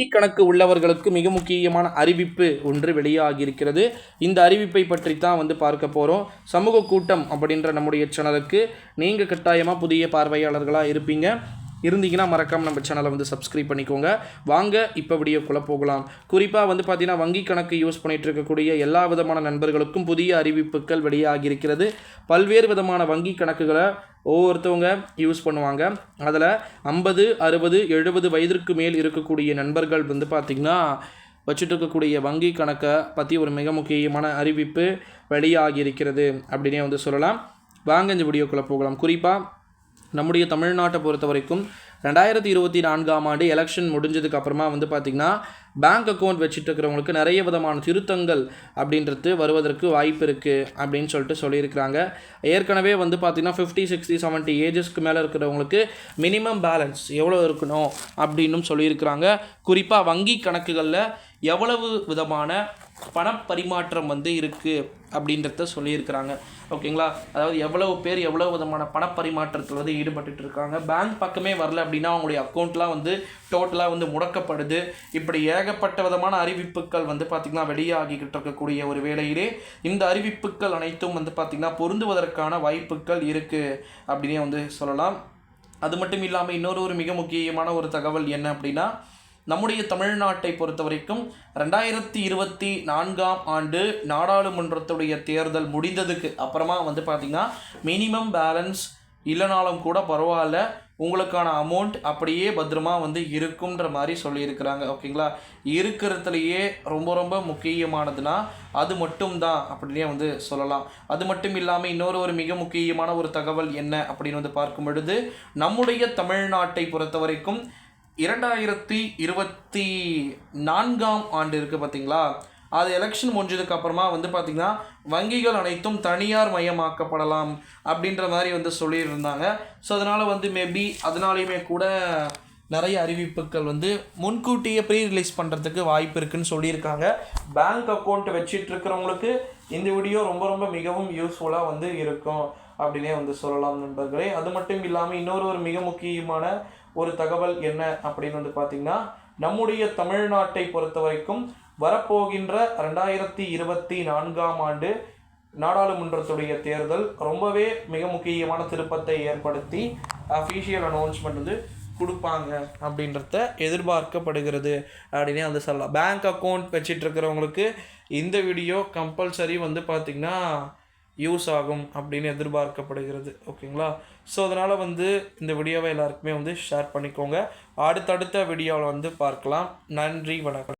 கணக்கு உள்ளவர்களுக்கு மிக முக்கியமான அறிவிப்பு ஒன்று வெளியாகியிருக்கிறது. இந்த அறிவிப்பை பற்றி தான் வந்து பார்க்க போகிறோம் சமூக கூட்டம் அப்படின்ற நம்முடைய சேனலுக்கு நீங்கள் கட்டாயமாக புதிய பார்வையாளர்களாக இருப்பீங்க. இருந்தீங்கன்னா மறக்காமல் நம்ம சேனலை வந்து சப்ஸ்கிரைப் பண்ணிக்கோங்க. வாங்க இப்போ வீடியோக்குள்ளே போகலாம். குறிப்பாக வந்து பார்த்தீங்கன்னா வங்கி கணக்கு யூஸ் பண்ணிகிட்டு இருக்கக்கூடிய எல்லா விதமான நண்பர்களுக்கும் புதிய அறிவிப்புகள் வெளியாகியிருக்கிறது பல்வேறு விதமான வங்கி கணக்குகளை ஒவ்வொருத்தவங்க யூஸ் பண்ணுவாங்க. அதில் ஐம்பது அறுபது எழுபது வயதிற்கு மேல் இருக்கக்கூடிய நண்பர்கள் வந்து பார்த்திங்கன்னா வச்சுட்டு இருக்கக்கூடிய வங்கி கணக்கை பற்றி ஒரு மிக முக்கியமான அறிவிப்பு வெளியாகியிருக்கிறது அப்படின்னே வந்து சொல்லலாம். வாங்க இந்த வீடியோக்குள்ளே போகலாம். குறிப்பாக நம்முடைய தமிழ்நாட்டை பொறுத்த வரைக்கும் ரெண்டாயிரத்தி இருபத்தி நான்காம் ஆண்டு எலெக்ஷன் முடிஞ்சதுக்கு அப்புறமா வந்து பார்த்திங்கன்னா பேங்க் அக்கௌண்ட் வச்சுட்டு இருக்கிறவங்களுக்கு நிறைய விதமான திருத்தங்கள் அப்படின்றது வருவதற்கு வாய்ப்பு இருக்குது அப்படின்னு சொல்லிட்டு சொல்லியிருக்கிறாங்க. ஏற்கனவே வந்து பார்த்திங்கன்னா ஃபிஃப்டி சிக்ஸ்டி செவன்ட்டி ஏஜஸ்க்கு மேலே இருக்கிறவங்களுக்கு மினிமம் பேலன்ஸ் எவ்வளோ இருக்கணும் அப்படின்னும் சொல்லியிருக்கிறாங்க. குறிப்பாக வங்கி கணக்குகளில் எவ்வளவு விதமான பணப்பரிமாற்றம் வந்து இருக்குது அப்படின்றத சொல்லியிருக்கிறாங்க. ஓகேங்களா? அதாவது எவ்வளவு பேர் எவ்வளோ விதமான பணப்பரிமாற்றத்தில் வந்து ஈடுபட்டுட்டு இருக்காங்க. பேங்க் பக்கமே வரல அப்படின்னா அவங்களுடைய அக்கௌண்ட்லாம் வந்து டோட்டலாக வந்து முடக்கப்படுது. இப்படி ஏகப்பட்ட விதமான அறிவிப்புகள் வந்து பார்த்திங்கன்னா வெளியாகிக்கிட்டு இருக்கக்கூடிய ஒரு வேளையிலே இந்த அறிவிப்புகள் அனைத்தும் வந்து பார்த்திங்கன்னா பொருந்துவதற்கான வாய்ப்புகள் இருக்குது அப்படின்னே வந்து சொல்லலாம். அது மட்டும் இல்லாமல் இன்னொரு ஒரு மிக முக்கியமான ஒரு தகவல் என்ன அப்படின்னா நம்முடைய தமிழ்நாட்டை பொறுத்த வரைக்கும் ரெண்டாயிரத்தி இருபத்தி நான்காம் ஆண்டு நாடாளுமன்றத்துடைய தேர்தல் முடிந்ததுக்கு அப்புறமா வந்து பார்த்திங்கன்னா மினிமம் பேலன்ஸ் இல்லைனாலும் கூட பரவாயில்ல. உங்களுக்கான அமௌண்ட் அப்படியே பத்திரமா வந்து இருக்குன்ற மாதிரி சொல்லியிருக்கிறாங்க. ஓகேங்களா? இருக்கிறதுலையே ரொம்ப ரொம்ப முக்கியமானதுன்னா அது மட்டும்தான் அப்படின்னே வந்து சொல்லலாம். அது மட்டும் இல்லாமல் இன்னொரு ஒரு மிக முக்கியமான ஒரு தகவல் என்ன அப்படின்னு வந்து பார்க்கும் பொழுது நம்முடைய தமிழ்நாட்டை பொறுத்த வரைக்கும் இரண்டாயிரத்தி இருபத்தி நான்காம் ஆண்டு இருக்குது பார்த்தீங்களா? அது எலெக்ஷன் முடிஞ்சதுக்கு அப்புறமா வந்து பார்த்திங்கன்னா வங்கிகள் அனைத்தும் தனியார் மயமாக்கப்படலாம் அப்படின்ற மாதிரி வந்து சொல்லியிருந்தாங்க. ஸோ அதனால் வந்து மேபி அதனாலையுமே கூட நிறைய அறிவிப்புகள் வந்து முன்கூட்டியே ப்ரீ ரிலீஸ் பண்ணுறதுக்கு வாய்ப்பு இருக்குன்னு சொல்லியிருக்காங்க. பேங்க் அக்கௌண்ட் வச்சுட்டு இருக்கிறவங்களுக்கு இந்த வீடியோ ரொம்ப ரொம்ப மிகவும் யூஸ்ஃபுல்லாக வந்து இருக்கும் அப்படின்னே வந்து சொல்லலாம் நண்பர்களே. அது மட்டும் இல்லாமல் இன்னொரு ஒரு மிக முக்கியமான ஒரு தகவல் என்ன அப்படின்னு வந்து பார்த்திங்கன்னா நம்முடைய தமிழ்நாட்டை பொறுத்த வரைக்கும் வரப்போகின்ற ரெண்டாயிரத்தி இருபத்தி நான்காம் ஆண்டு நாடாளுமன்றத்துடைய தேர்தல் ரொம்பவே மிக முக்கியமான திருப்பத்தை ஏற்படுத்தி அஃபீஷியல் அனௌன்ஸ்மெண்ட் வந்து கொடுப்பாங்க அப்படின்றத எதிர்பார்க்கப்படுகிறது அப்படின்னே வந்து சொல்லலாம். பேங்க் அக்கௌண்ட் வச்சிட்ருக்கிறவங்களுக்கு இந்த வீடியோ கம்பல்சரி வந்து பார்த்திங்கன்னா யூஸ் ஆகும் அப்படின்னு எதிர்பார்க்கப்படுகிறது. ஓகேங்களா? ஸோ அதனால் வந்து இந்த வீடியோவை எல்லாருக்குமே வந்து ஷேர் பண்ணிக்கோங்க. அடுத்தடுத்த வீடியோவில் வந்து பார்க்கலாம். நன்றி வணக்கம்.